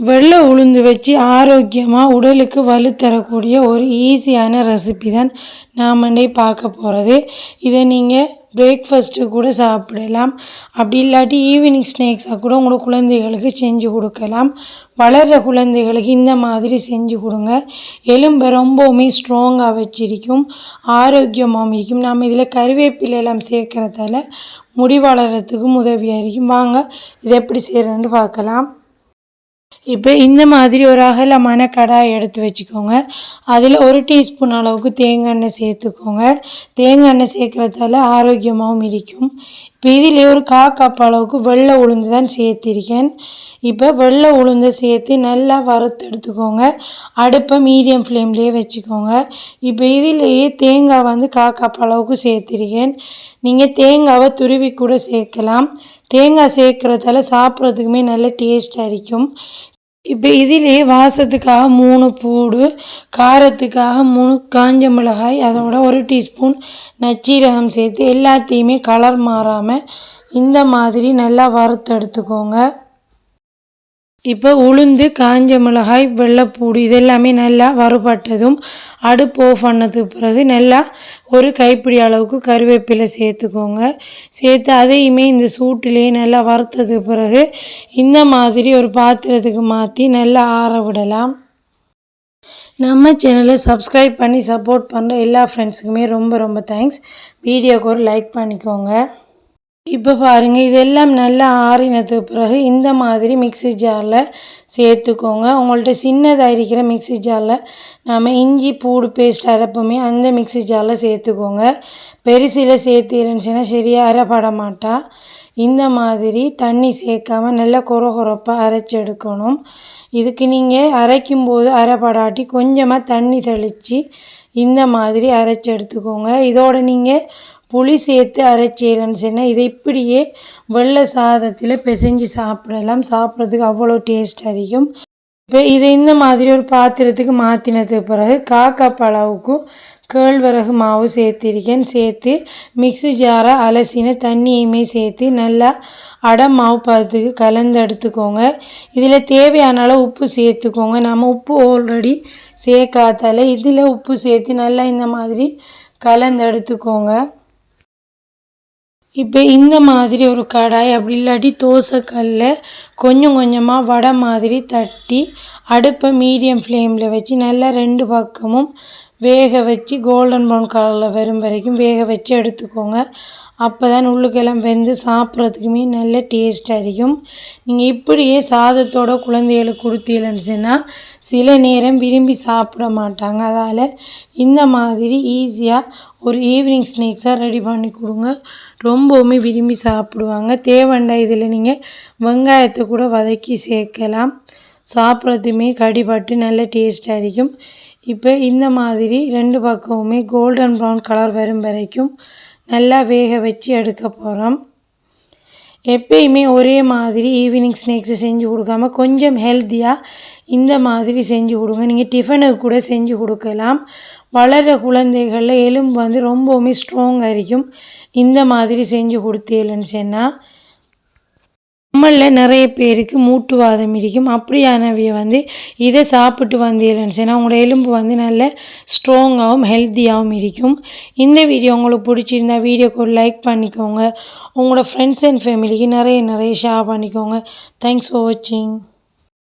வெள்ளை உளுந்து வச்சு ஆரோக்கியமாக உடலுக்கு வலு தரக்கூடிய ஒரு ஈஸியான ரெசிபி தான் நாம் இன்னைக்கு பார்க்க போகிறது இதை நீங்கள் பிரேக்ஃபஸ்ட்டு கூட சாப்பிடலாம். அப்படி இல்லாட்டி ஈவினிங் ஸ்நாக்ஸாக கூட உங்களோட குழந்தைகளுக்கு செஞ்சு கொடுக்கலாம். வளர்கிற குழந்தைகளுக்கு இந்த மாதிரி செஞ்சு கொடுங்க. எலும்பை ரொம்பவுமே ஸ்ட்ராங்காக வச்சிருக்கும். ஆரோக்கியமாகவும் இருக்கும். நாம் இதில் கருவேப்பிலை எல்லாம் சேர்க்குறதால முடி வளர்கிறதுக்கும் உதவியாக இருக்கும். வாங்க இதை எப்படி செய்கிறேன்னு பார்க்கலாம். இப்போ இந்த மாதிரி ஒரு அகலமான கடாய் எடுத்து வச்சுக்கோங்க. அதில் ஒரு டீஸ்பூன் அளவுக்கு தேங்காய் எண்ணெய் சேர்த்துக்கோங்க. தேங்காய் எண்ணெய் சேர்க்குறதால ஆரோக்கியமாகவும் இருக்கும். இப்போ இதில் ஒரு கா கப் அளவுக்கு வெள்ளை உளுந்து தான் சேர்த்திருக்கேன். இப்போ வெள்ளை உளுந்தை சேர்த்து நல்லா வறுத்து எடுத்துக்கோங்க அடுப்பை மீடியம் ஃப்ளேம்லேயே வச்சுக்கோங்க. இப்போ இதிலேயே தேங்காய் வந்து கா கப் அளவுக்கு சேர்த்திருக்கேன். நீங்கள் தேங்காவை துருவி கூட சேர்க்கலாம். தேங்காய் சேர்க்குறதால சாப்பிட்றதுக்குமே நல்ல டேஸ்ட்டாக இருக்கும். இப்போ இதிலே வாசத்துக்காக மூணு பூடு காரத்துக்காக மூணு காஞ்ச மிளகாய் அதோட ஒரு டீஸ்பூன் நச்சீரகம் சேர்த்து எல்லாத்தையுமே கலர் மாறாமல் இந்த மாதிரி நல்லா வறுத்து எடுத்துக்கோங்க இப்போ உளுந்து காஞ்ச மிளகாய் வெள்ளைப்பூடு இதெல்லாமே நல்லா வறுபட்டதும் அடுப்பு ஆஃப் பண்ணதுக்கு பிறகு நல்லா ஒரு கைப்பிடி அளவுக்கு கருவேப்பிலை சேர்த்துக்கோங்க. சேர்த்து அதையுமே இந்த சூட்டிலேயே நல்லா வறுத்ததுக்கு பிறகு இந்த மாதிரி ஒரு பாத்திரத்துக்கு மாற்றி நல்லா ஆற விடலாம். நம்ம சேனலை சப்ஸ்கிரைப் பண்ணி சப்போர்ட் பண்ணுற எல்லா ஃப்ரெண்ட்ஸுக்குமே ரொம்ப ரொம்ப தேங்க்ஸ் வீடியோக்கு ஒரு லைக் பண்ணிக்கோங்க. இப்போ பாருங்கள் இதெல்லாம் நல்லா ஆறினதுக்கு பிறகு இந்த மாதிரி மிக்சி ஜாரில் சேர்த்துக்கோங்க. உங்கள்கிட்ட சின்னதாக இருக்கிற மிக்சி ஜாரில் நாம் இஞ்சி பூடு பேஸ்ட் அரைப்போமே அந்த மிக்சி ஜாரில் சேர்த்துக்கோங்க. பெருசில் சேர்த்து இருந்துச்சுன்னா சரியாக அரைப்பட மாட்டா. இந்த மாதிரி தண்ணி சேர்க்காம நல்லா கொர கொரப்பாக அரைச்சி எடுக்கணும். இதுக்கு நீங்கள் அரைக்கும் போது அரைப்படாட்டி கொஞ்சமாக தண்ணி தெளித்து இந்த மாதிரி அரைச்சி எடுத்துக்கோங்க. இதோட நீங்கள் புளி சேர்த்து அரைச்சீரன்னு சொன்னால் இதை இப்படியே வெள்ளை சாதத்தில் பிசைஞ்சு சாப்பிடலாம். சாப்பிட்றதுக்கு அவ்வளோ டேஸ்ட்டாக இருக்கும் இப்போ இதை இந்த மாதிரி ஒரு பாத்திரத்துக்கு மாற்றினதுக்கு பிறகு காக்கா பலாவுக்கும் கேழ்வரகு மாவு சேர்த்திருக்கேன். சேர்த்து மிக்சி ஜாரை அலசின தண்ணியுமே சேர்த்து நல்லா அடை மாவு பதத்துக்கு கலந்து எடுத்துக்கோங்க. இதில் தேவையான அளவு உப்பு சேர்த்துக்கோங்க. நம்ம உப்பு ஆல்ரெடி சேர்க்காதால இதில் உப்பு சேர்த்து நல்லா இந்த மாதிரி கலந்து எடுத்துக்கோங்க. இப்போ இந்த மாதிரி ஒரு கடாய் அப்படி இல்லாட்டி தோசைக்கல்ல கொஞ்சம் கொஞ்சமாக வடை மாதிரி தட்டி அடுப்பை மீடியம் ஃப்ளேமில் வச்சு நல்லா ரெண்டு பக்கமும் வேக வச்சு கோல்டன் ப்ரௌன் கலரில் வரும் வரைக்கும் வேக வச்சு எடுத்துக்கோங்க. அப்போ தான் உள்ளுக்கெல்லாம் வெந்து சாப்பிட்றதுக்குமே நல்ல டேஸ்ட்டாக இருக்கும். நீங்கள் இப்படியே சாதத்தோட குழந்தைகளுக்கு கொடுத்தீங்கன்னு சொன்னால் சில நேரம் விரும்பி சாப்பிட மாட்டாங்க. அதால் இந்த மாதிரி ஈஸியாக ஒரு ஈவினிங் ஸ்நாக்ஸாக ரெடி பண்ணி கொடுங்க. ரொம்பவுமே விரும்பி சாப்பிடுவாங்க. தேவண்டா இதில் நீங்கள் வெங்காயத்தை கூட வதக்கி சேர்க்கலாம். சாப்பிட்றதுமே கடிபட்டு நல்ல டேஸ்ட்டாக இருக்கும். இப்போ இந்த மாதிரி ரெண்டு பக்கமுமே கோல்டன் ப்ரௌன் கலர் வரும் வரைக்கும் நல்லா வேக வச்சு எடுக்க போகிறோம் எப்பயுமே ஒரே மாதிரி ஈவினிங் ஸ்நாக்ஸை செஞ்சு கொடுக்காம கொஞ்சம் ஹெல்த்தியாக இந்த மாதிரி செஞ்சு கொடுங்க. நீங்கள் டிஃபனுக்கு கூட செஞ்சு கொடுக்கலாம். வளர்கிற குழந்தைகளில் எலும்பு வந்து ரொம்பவுமே ஸ்ட்ராங்காக இருக்கும். இந்த மாதிரி செஞ்சு கொடுத்தீங்கன்னு சொன்னால் நம்மளில் நிறைய பேருக்கு மூட்டுவாதம் இருக்கும் அப்படியானவைய வந்து இதை சாப்பிட்டு வந்தீங்கன்னு சொன்னால் உங்களோட எலும்பு வந்து நல்ல ஸ்ட்ராங்காகவும் ஹெல்த்தியாகவும் இருக்கும். இந்த வீடியோ உங்களுக்கு பிடிச்சிருந்தா வீடியோக்கு ஒரு லைக் பண்ணிக்கோங்க. உங்களோட ஃப்ரெண்ட்ஸ் அண்ட் ஃபேமிலிக்கு நிறைய நிறைய ஷேர் பண்ணிக்கோங்க. தேங்க்ஸ் ஃபார் வாட்சிங்